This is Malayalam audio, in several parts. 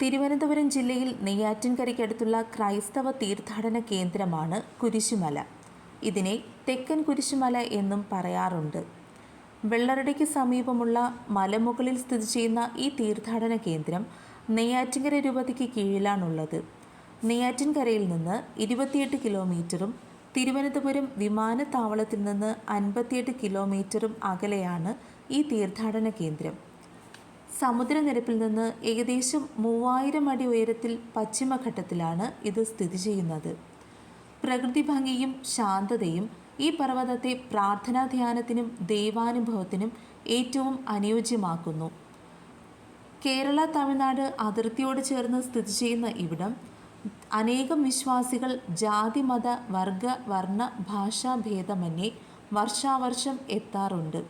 തിരുവനന്തപുരം ജില്ലയിൽ നെയ്യാറ്റിൻകരയ്ക്കടുത്തുള്ള ക്രൈസ്തവ തീർത്ഥാടന കേന്ദ്രമാണ് കുരിശുമല. ഇതിനെ തെക്കൻ കുരിശുമല എന്നും പറയാറുണ്ട്. വെള്ളറടയ്ക്ക് സമീപമുള്ള മലമുകളിൽ സ്ഥിതി ചെയ്യുന്ന ഈ തീർത്ഥാടന കേന്ദ്രം നെയ്യാറ്റിൻകര രൂപതയ്ക്ക് കീഴിലാണുള്ളത്. നെയ്യാറ്റിൻകരയിൽ നിന്ന് ഇരുപത്തിയെട്ട് കിലോമീറ്ററും തിരുവനന്തപുരം വിമാനത്താവളത്തിൽ നിന്ന് അൻപത്തിയെട്ട് കിലോമീറ്ററും അകലെയാണ് ഈ തീർത്ഥാടന കേന്ദ്രം. സമുദ്രനിരപ്പിൽ നിന്ന് ഏകദേശം മൂവായിരം അടി ഉയരത്തിൽ പശ്ചിമഘട്ടത്തിലാണ് ഇത് സ്ഥിതി ചെയ്യുന്നത്. പ്രകൃതി ഭംഗിയും ശാന്തതയും ഈ പർവതത്തെ പ്രാർത്ഥനാ ധ്യാനത്തിനും ദൈവാനുഭവത്തിനും ഏറ്റവും അനുയോജ്യമാക്കുന്നു. കേരള തമിഴ്നാട് അതിർത്തിയോട് ചേർന്ന് സ്ഥിതി ചെയ്യുന്ന ഇവിടം അനേകം വിശ്വാസികൾ ജാതി മത വർഗ വർണ ഭാഷാ ഭേദമന്യേ വർഷാവർഷം എത്താറുണ്ട്.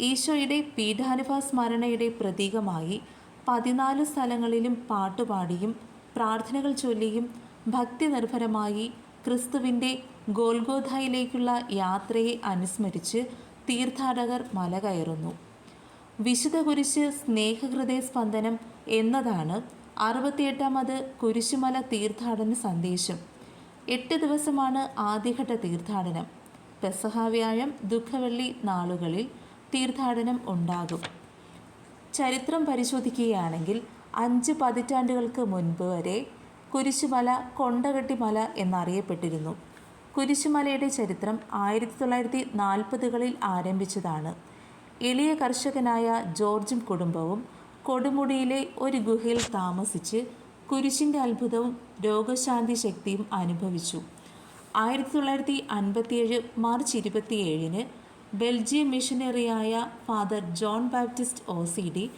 ഈശോയുടെ പീഠാനുഭവ സ്മരണയുടെ പ്രതീകമായി പതിനാല് സ്ഥലങ്ങളിലും പാട്ടുപാടിയും പ്രാർത്ഥനകൾ ചൊല്ലിയും ഭക്തി നിർഭരമായി ക്രിസ്തുവിന്റെ ഗോൽഗോധായിലേക്കുള്ള യാത്രയെ അനുസ്മരിച്ച് തീർത്ഥാടകർ മല കയറുന്നു. വിശുദ്ധ കുരിശ് സ്നേഹഹൃദയ സ്പന്ദനം എന്നതാണ് അറുപത്തിയെട്ടാമത് കുരിശുമല തീർത്ഥാടന സന്ദേശം. എട്ട് ദിവസമാണ് ആദ്യഘട്ട തീർത്ഥാടനം. പെസഹാവ്യായം ദുഃഖവെള്ളി നാളുകളിൽ തീർത്ഥാടനം ഉണ്ടാകും. ചരിത്രം പരിശോധിക്കുകയാണെങ്കിൽ അഞ്ച് പതിറ്റാണ്ടുകൾക്ക് മുൻപ് വരെ കുരിശുമല കൊണ്ടകെട്ടിമല എന്നറിയപ്പെട്ടിരുന്നു. കുരിശുമലയുടെ ചരിത്രം ആയിരത്തി തൊള്ളായിരത്തി നാൽപ്പതുകളിൽ ആരംഭിച്ചതാണ്. എളിയ കർഷകനായ ജോർജും കുടുംബവും കൊടുമുടിയിലെ ഒരു ഗുഹയിൽ താമസിച്ച് കുരിശിന്റെ അത്ഭുതവും രോഗശാന്തി ശക്തിയും അനുഭവിച്ചു. ആയിരത്തി തൊള്ളായിരത്തി അൻപത്തിയേഴ് മാർച്ച് ഇരുപത്തിയേഴിന് Belgium മിഷനറിയായ father John Baptist O C D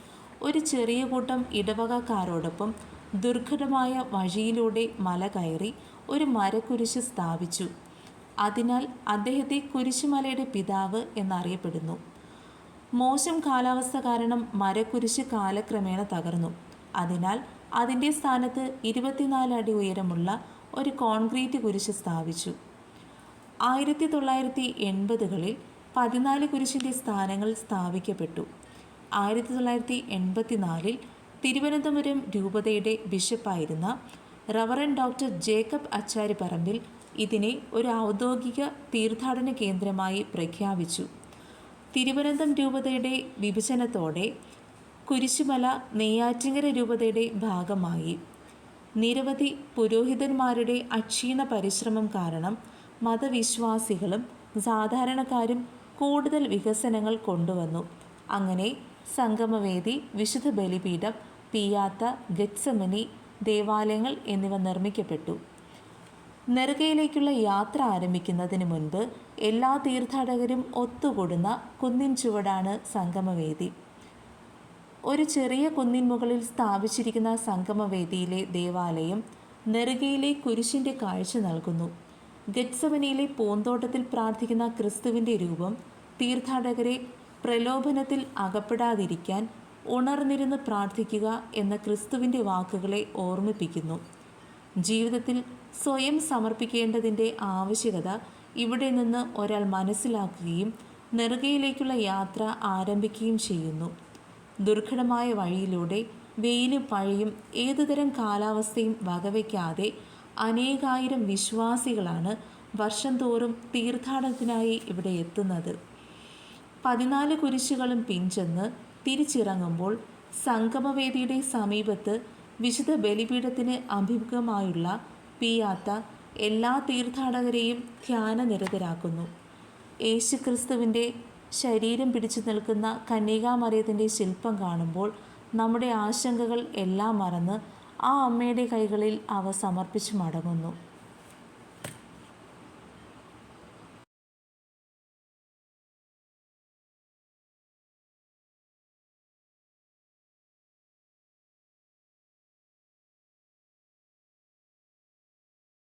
ഒരു ചെറിയ കൂട്ടം ഇടവകക്കാരോടൊപ്പം ദുർഘടമായ വഴിയിലൂടെ മല കയറി ഒരു മരക്കുരിശ് സ്ഥാപിച്ചു. അതിനാൽ അദ്ദേഹത്തെ കുരിശുമലയുടെ പിതാവ് എന്നറിയപ്പെടുന്നു. മോശം കാലാവസ്ഥ കാരണം മരക്കുരിശ് കാലക്രമേണ തകർന്നു. അതിനാൽ അതിന്റെ സ്ഥാനത്ത് ഇരുപത്തിനാല് അടി ഉയരമുള്ള ഒരു കോൺക്രീറ്റ് കുരിശ് സ്ഥാപിച്ചു. ആയിരത്തി തൊള്ളായിരത്തി എൺപതുകളിൽ പതിനാല് കുരിശിന്റെ സ്ഥാനങ്ങൾ സ്ഥാപിക്കപ്പെട്ടു. ആയിരത്തി തൊള്ളായിരത്തി എൺപത്തിനാലിൽ തിരുവനന്തപുരം രൂപതയുടെ ബിഷപ്പായിരുന്ന reverend doctor Jacob Achari Parambil ഇതിനെ ഒരു ഔദ്യോഗിക തീർത്ഥാടന കേന്ദ്രമായി പ്രഖ്യാപിച്ചു. തിരുവനന്തം രൂപതയുടെ വിഭജനത്തോടെ കുരിശുമല നെയ്യാറ്റിങ്കര രൂപതയുടെ ഭാഗമായി. നിരവധി പുരോഹിതന്മാരുടെ അക്ഷീണ പരിശ്രമം കാരണം മതവിശ്വാസികളും സാധാരണക്കാരും കൂടുതൽ വികസനങ്ങൾ കൊണ്ടുവന്നു. അങ്ങനെ സംഗമവേദി വിശുദ്ധ ബലിപീഠം പിയാത്ത ഗത്സമനി ദേവാലയങ്ങൾ എന്നിവ നിർമ്മിക്കപ്പെട്ടു. നെറുകയിലേക്കുള്ള യാത്ര ആരംഭിക്കുന്നതിന് മുൻപ് എല്ലാ തീർത്ഥാടകരും ഒത്തുകൂടുന്ന കുന്നിൻ ചുവടാണ് സംഗമവേദി. ഒരു ചെറിയ കുന്നിൻ മുകളിൽ സ്ഥാപിച്ചിരിക്കുന്ന സംഗമവേദിയിലെ ദേവാലയം നെറുകയിലെ കുരിശിന്റെ കാഴ്ച നൽകുന്നു. ഗത്സവനിയിലെ പൂന്തോട്ടത്തിൽ പ്രാർത്ഥിക്കുന്ന ക്രിസ്തുവിന്റെ രൂപം തീർത്ഥാടകരെ പ്രലോഭനത്തിൽ അകപ്പെടാതിരിക്കാൻ ഉണർന്നിരുന്ന് പ്രാർത്ഥിക്കുക എന്ന ക്രിസ്തുവിന്റെ വാക്കുകളെ ഓർമ്മിപ്പിക്കുന്നു. ജീവിതത്തിൽ സ്വയം സമർപ്പിക്കേണ്ടതിന്റെ ആവശ്യകത ഇവിടെ നിന്ന് ഒരാൾ മനസ്സിലാക്കുകയും നെറുകയിലേക്കുള്ള യാത്ര ആരംഭിക്കുകയും ചെയ്യുന്നു. ദുർഘടമായ വഴിയിലൂടെ വെയിലും പഴയും ഏതുതരം കാലാവസ്ഥയും വകവയ്ക്കാതെ അനേകായിരം വിശ്വാസികളാണ് വർഷം തോറും തീർത്ഥാടനത്തിനായി ഇവിടെ എത്തുന്നത്. പതിനാല് കുരിശുകളും പിഞ്ചെന്ന് തിരിച്ചിറങ്ങുമ്പോൾ സംഗമവേദിയുടെ സമീപത്ത് വിശുദ്ധ ബലിപീഠത്തിന് അഭിമുഖമായുള്ള പിയാത്ത എല്ലാ തീർത്ഥാടകരെയും ധ്യാനനിരതരാക്കുന്നു. യേശുക്രിസ്തുവിന്റെ ശരീരം പിടിച്ചു നിൽക്കുന്ന കന്യകാമറിയത്തിന്റെ ശില്പം കാണുമ്പോൾ നമ്മുടെ ആശങ്കകൾ എല്ലാം മറന്ന് ആ അമ്മയുടെ കൈകളിൽ അവ സമർപ്പിച്ചു മടങ്ങുന്നു.